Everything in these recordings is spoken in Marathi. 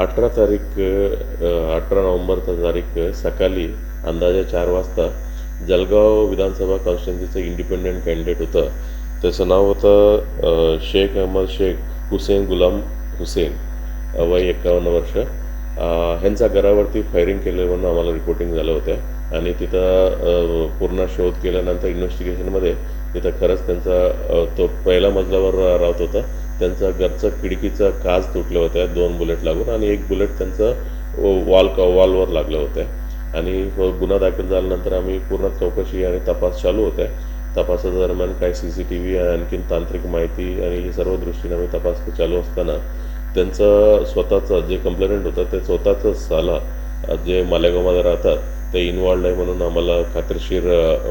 अठरा तारीख अठरा नोव्हेंबरचा तारीख सकाळी अंदाजे चार वाजता जळगाव विधानसभा कॉन्स्टिट्युन्सीचं इंडिपेंडंट कॅन्डिडेट होतं. त्याचं नाव होतं शेख अहमद शेख हुसेन गुलाम हुसेन वय एकावन्न वर्ष. ह्यांचा घरावरती फायरिंग केल्यावरून आम्हाला रिपोर्टिंग झालं होतं. आणि तिथं पूर्ण शोध केल्यानंतर इन्व्हेस्टिगेशनमध्ये तिथं खरंच त्यांचा तो पहिल्या मजल्यावर राहत होता. त्यांचं घरचं खिडकीचं काच तुटल्या होत्या दोन बुलेट लागून आणि एक बुलेट त्यांचं वॉल वॉलवर लागलं होतं आणि गुन्हा दाखल झाल्यानंतर आम्ही पूर्ण चौकशी आणि तपास चालू होत्या. तपासादरम्यान काही सी सी टी व्ही आणखीन तांत्रिक माहिती आणि ही सर्व दृष्टीने आम्ही तपास चालू असताना त्यांचं स्वतःचं जे कंप्लेंट होतं ते स्वतःचं साला जे मालेगावमध्ये राहतात ते इन्वॉल्ड आहे म्हणून आम्हाला खात्रीशीर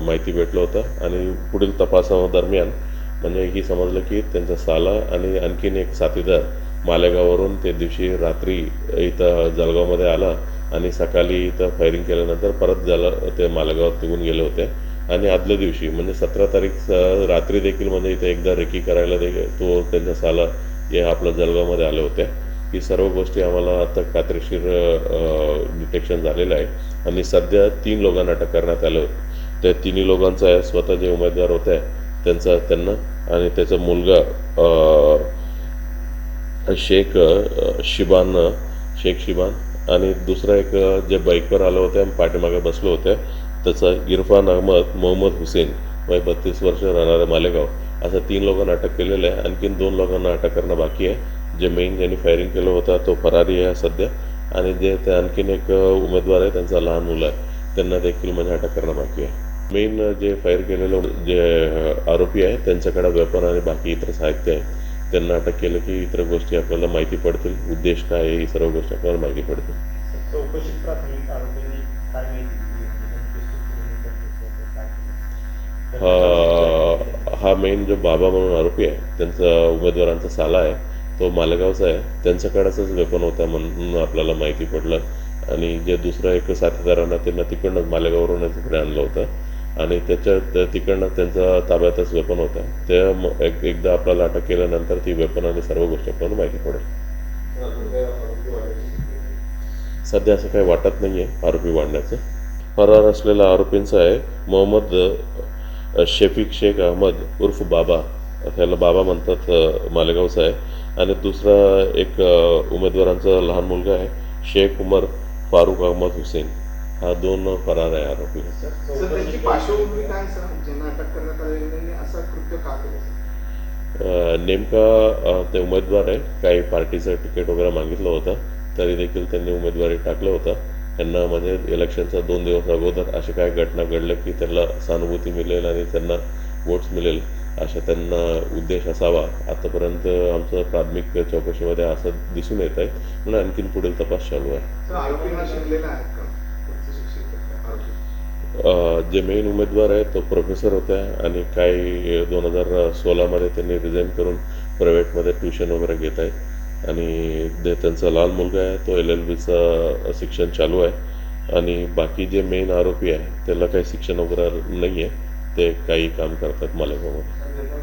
माहिती भेटलं होतं. आणि पुढील तपासादरम्यान म्हणजे ही समजलं की त्यांचा साला आणि आणखीन एक साथीदार मालेगाववरून ते दिवशी रात्री इथं जळगावमध्ये आला आणि सकाळी इथं फायरिंग केल्यानंतर परत झालं ते मालेगावात निघून गेले होते. आणि आदल्या दिवशी म्हणजे सतरा तारीख रात्री देखील म्हणजे इथे एकदा रेकी करायला देखील तो त्यांचा साला हे आपलं जळगावमध्ये आले होते. ही सर्व गोष्टी आम्हाला आता खात्रीशीर डिटेक्शन झालेलं आहे. आणि सध्या तीन लोकांना अटक करण्यात आलं होतं. त्या तिन्ही लोकांचं स्वतः जे उमेदवार होते त्यांचा त्यांना आणि त्याचा मुलगा शेख शिबान शेख शिबान आणि दुसरा एक जे बाईकवर आलं होतं आणि पाठीमागे बसलो होत्या त्याचा इरफान अहमद मोहम्मद हुसेन वय बत्तीस वर्ष राहणारे मालेगाव. असं तीन लोकांना अटक केलेलं आहे. आणखीन दोन लोकांना अटक करणं बाकी आहे. जे मेन ज्यांनी फायरिंग केलं होतं तो फरारी आहे सध्या. आणि जे ते आणखीन एक उमेदवार आहे त्यांचा लहान मुलं आहे. त्यांना देखील म्हणजे अटक करणं बाकी आहे. मेन जे फायर केलेलं जे आरोपी आहे त्यांच्याकडे वेपन आणि बाकी इतर साहित्य आहे. त्यांना अटक केलं की इतर गोष्टी आपल्याला माहिती पडतील. उद्देश काय आहे ही सर्व गोष्टी आपल्याला माहिती पडतील. म्हणजे? हा हा मेन जो बाबा म्हणून आरोपी आहे त्यांचा उमेदवारांचा साला आहे तो मालेगावचा आहे. त्यांच्याकडेच वेपन होता म्हणून आपल्याला माहिती पडलं. आणि जे दुसरं एक साथीदारांना त्यांना तिकडनं मालेगाववरून तिकडे आणलं होतं. आणि त्याच्या त्या- तिकडनं त्यांचा ताब्यातच वेपन होता. त्या एक एकदा आपल्याला अटक केल्यानंतर ती वेपन आणि सर्व गोष्टी आपल्याला माहिती पडेल. सध्या असं काही वाटत नाही आहे आरोपी वाढण्याचं. फरार असलेला आरोपींचा आहे मोहम्मद शेफिक शेख अहमद उर्फ बाबा. त्याला बाबा म्हणतात मालेगावचा आहे आणि दुसरा एक उमेदवारांचा लहान मुलगा आहे शेख उमर फारूक अहमद हुसेन. हा दोन फरार आहे आरोपी. नेमका ते उमेदवार आहे काही पार्टीचं तिकीट वगैरे मागितलं होतं. तरी देखील त्यांनी उमेदवारी टाकलं होतं. त्यांना म्हणजे इलेक्शनचा दोन दिवस अगोदर अशा काय घटना घडल्या की त्यांना सहानुभूती मिळेल आणि त्यांना वोट्स मिळेल अशा त्यांना उद्देश असावा. आतापर्यंत आमचं प्राथमिक चौकशीमध्ये असं दिसून येत आहे. म्हणून आणखीन पुढील तपास चालू आहे सर आरोपींना शिकलेला आहेत का उच्च शिक्षित आहेत का आरोपी अ, जे मेन उमेदवार आहे तो प्रोफेसर होता आणि काही दोन हजार सोळामध्ये त्यांनी रिझाईन करून प्रायव्हेटमध्ये ट्युशन वगैरे घेत आहेत. आणि जे त्यांचा लहान मुलगा आहे तो एल एल बीचं शिक्षण चालू आहे. आणि बाकी जे मेन आरोपी आहे त्याला काही शिक्षण वगैरे नाही आहे ते काही काम करतात मालेगावमध्ये